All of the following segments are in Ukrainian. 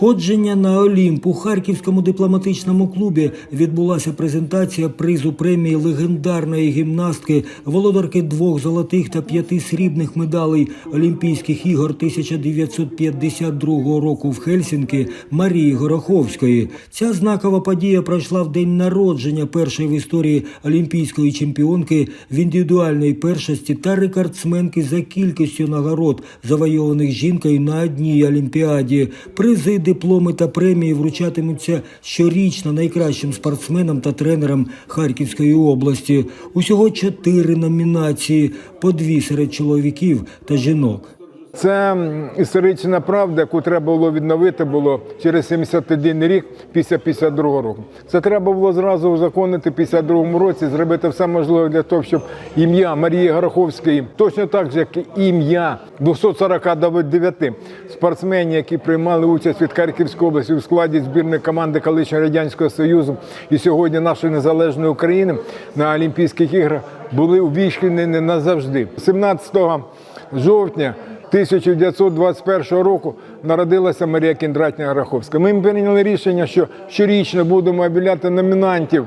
Сходження на Олімп у Харківському дипломатичному клубі відбулася презентація призу премії легендарної гімнастки, володарки двох золотих та п'яти срібних медалей Олімпійських ігор 1952 року в Хельсінкі Марії Гороховської. Ця знакова подія пройшла в день народження першої в історії олімпійської чемпіонки в індивідуальній першості та рекордсменки за кількістю нагород, завойованих жінкою на одній олімпіаді. Призи, дипломи та премії вручатимуться щорічно найкращим спортсменам та тренерам Харківської області. Усього чотири номінації, по дві серед чоловіків та жінок. Це історична правда, яку треба було відновити було через 71 рік після 52 року. Це треба було зразу узаконити в 52 році, зробити все можливе для того, щоб ім'я Марії Гороховської, точно так же, як і ім'я 249 спортсменів, які приймали участь від Харківської області у складі збірної команди колишнього радянського союзу і сьогодні нашої незалежної України на Олімпійських іграх були увічнені назавжди. 17 жовтня 1921 року народилася Марія Кіндратня Гороховська. Ми прийняли рішення, що щорічно будемо обіляти номінантів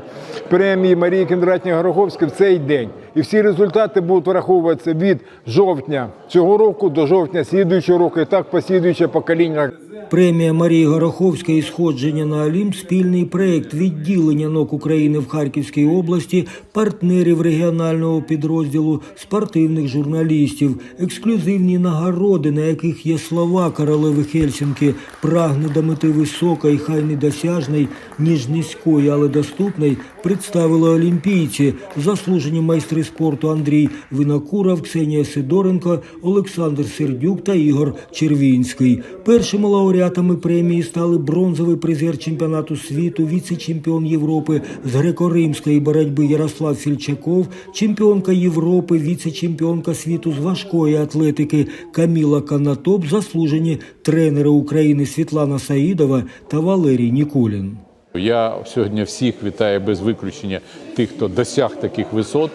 премії Марії Кіндратні Гороховської в цей день. І всі результати будуть враховуватися від жовтня цього року до жовтня слідуючого року, і так по слідуюче покоління. Премія Марії Гороховської «Сходження на Олімп» – спільний проект відділення НОК України в Харківській області, партнерів регіонального підрозділу, спортивних журналістів, ексклюзивні нагороди, на яких є слова королеви Хельсінки, прагне до мети високої, хай недосяжної, ніж низької, але доступної, представили олімпійці, заслужені майстри спорту Андрій Винокуров, Ксенія Сидоренко, Олександр Сердюк та Ігор Червінський. Першими лауреатами премії стали бронзовий призер чемпіонату світу, віце-чемпіон Європи з греко-римської боротьби Ярослав Фільчаков, чемпіонка Європи, віце-чемпіонка світу з важкої атлетики Каміла Канатоп, заслужені тренери України Світлана Саїдова та Валерій Нікулін. Я сьогодні всіх вітаю без виключення тих, хто досяг таких висот.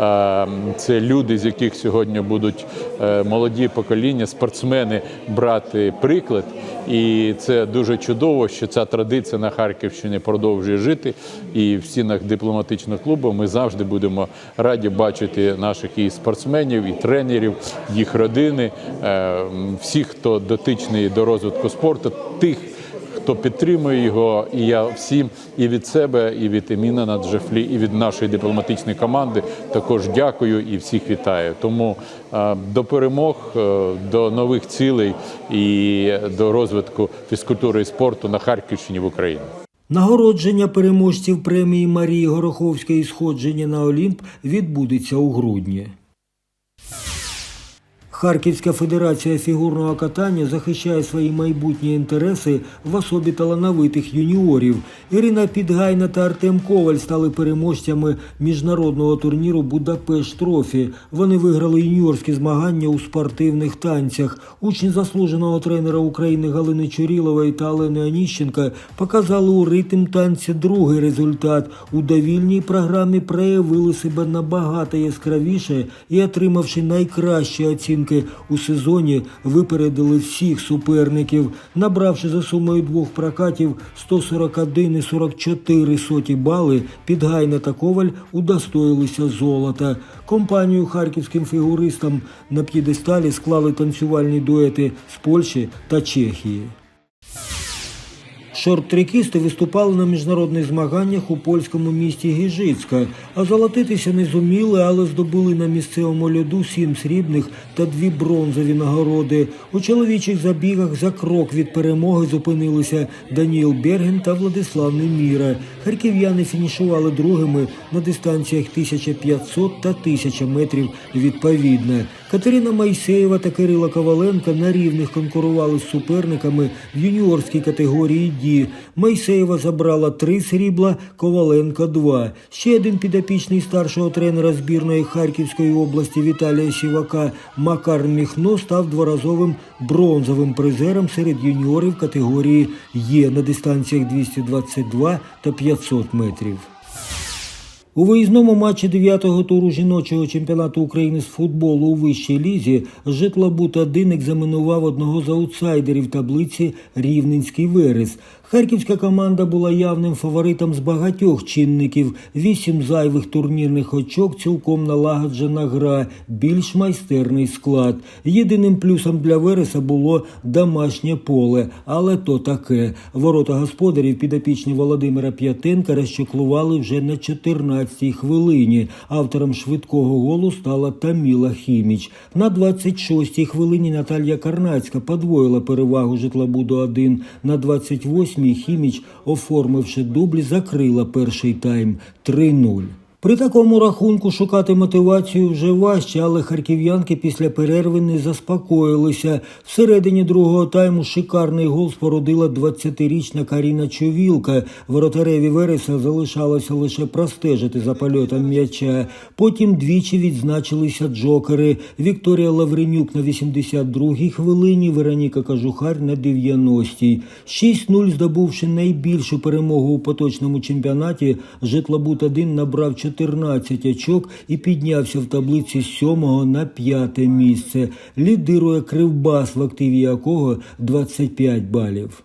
Е, Це люди, з яких сьогодні будуть е, молоді покоління, спортсмени брати приклад. І це дуже чудово, що ця традиція на Харківщині продовжує жити. І в стінах дипломатичного клубу ми завжди будемо раді бачити наших і спортсменів, і тренерів, їх родини, е, всіх, хто дотичний до розвитку спорту, тих хто підтримує його, і я всім і від себе, і від Еміна Наджефлі, і від нашої дипломатичної команди також дякую і всіх вітаю. Тому е, до перемог, е, до нових цілей і до розвитку фізкультури і спорту на Харківщині в Україні. Нагородження переможців премії Марії Гороховської «Сходження на Олімп» відбудеться у грудні. Харківська федерація фігурного катання захищає свої майбутні інтереси в особі талановитих юніорів. Ірина Підгайна та Артем Коваль стали переможцями міжнародного турніру Будапешт Трофі. Вони виграли юніорські змагання у спортивних танцях. Учні заслуженого тренера України Галини Чурілової та Олени Аніщенка показали у ритм танці другий результат. У довільній програмі проявили себе набагато яскравіше і, отримавши найкращі оцінки у сезоні, випередили всіх суперників, набравши за сумою двох прокатів 141,44 соті бали, Підгайна та Коваль удостоїлися золота. Компанію харківським фігуристам на п'єдесталі склали танцювальні дуети з Польщі та Чехії. Шорт-трекісти виступали на міжнародних змаганнях у польському місті Гіжицька, а золотитися не зуміли, але здобули на місцевому льоду сім срібних та дві бронзові нагороди. У чоловічих забігах за крок від перемоги зупинилися Даніел Берген та Владислав Неміра. Харків'яни фінішували другими на дистанціях 1500 та 1000 метрів відповідно. Катерина Майсеєва та Кирила Коваленко на рівних конкурували з суперниками в юніорській категорії Ді. Майсеєва забрала три срібла, Коваленко два. Ще один підопічний старшого тренера збірної Харківської області Віталія Сівака Макар Міхно став дворазовим бронзовим призером серед юніорів категорії Є на дистанціях 222 та 500 метрів. У виїзному матчі 9-го туру жіночого чемпіонату України з футболу у вищій лізі Житлобут 1 екзаменував одного з аутсайдерів таблиці Рівненський Верес. Харківська команда була явним фаворитом з багатьох чинників. Вісім зайвих турнірних очок, цілком налагоджена гра, більш майстерний склад. Єдиним плюсом для Вереса було домашнє поле, але то таке. Ворота господарів підопічні Володимира П'ятенка розчеклували вже на 14-й хвилині. Автором швидкого голу стала Таміла Хіміч. На 26-й хвилині Наталія Карнацька подвоїла перевагу житлобуду 1 на 28-й Хіміч, оформивши дубль, закрила перший тайм 3-0. При такому рахунку шукати мотивацію вже важче, але харків'янки після перерви не заспокоїлися. Всередині другого тайму шикарний гол спорудила 20-річна Каріна Човілка. Воротареві Вереса залишалося лише простежити за польотом м'яча. Потім двічі відзначилися джокери. Вікторія Лавренюк на 82-й хвилині, Вероніка Кажухар на 90-й. 6-0 здобувши найбільшу перемогу у поточному чемпіонаті, Житлобут 1 набрав 14 очок і піднявся в таблиці з 7 на 5 місце. Лідирує Кривбас, в активі якого 25 балів.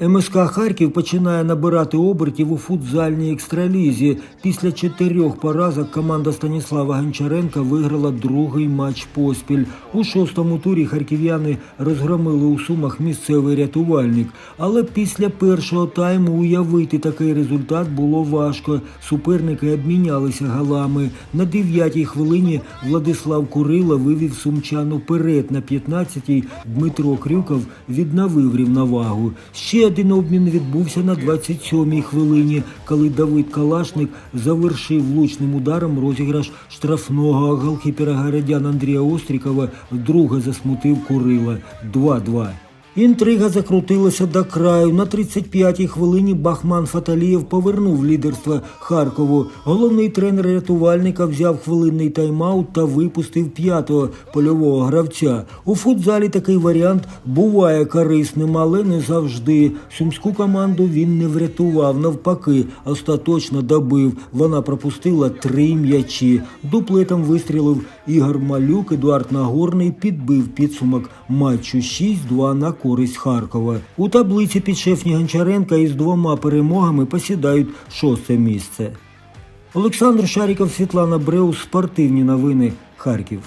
МСК Харків починає набирати обертів у футзальній екстралізі. Після чотирьох поразок команда Станіслава Гончаренка виграла другий матч поспіль. У шостому турі харків'яни розгромили у сумах місцевий рятувальник. Але після першого тайму уявити такий результат було важко. Суперники обмінялися галами. На дев'ятій хвилині Владислав Курила вивів сумчан уперед. На 15-й Дмитро Крюков відновив рівновагу. Ще один обмін відбувся на 27-й хвилині, коли Давид Калашник завершив влучним ударом розіграш штрафного голкіпера городян Андрія Острікова вдруге засмутив Курила 2-2. Інтрига закрутилася до краю. На 35-й хвилині Бахман Фаталієв повернув лідерство Харкову. Головний тренер рятувальника взяв хвилинний тайм-аут та випустив п'ятого польового гравця. У футзалі такий варіант буває корисним, але не завжди. Сумську команду він не врятував. Навпаки, остаточно добив. Вона пропустила три м'ячі. Дуплетом вистрілив Ігор Малюк, Едуард Нагорний підбив підсумок матчу 6-2 на користь Харкова. У таблиці підшефні Гончаренка із двома перемогами посідають шосте місце. Олександр Шаріков, Світлана Бреус, спортивні новини, Харків.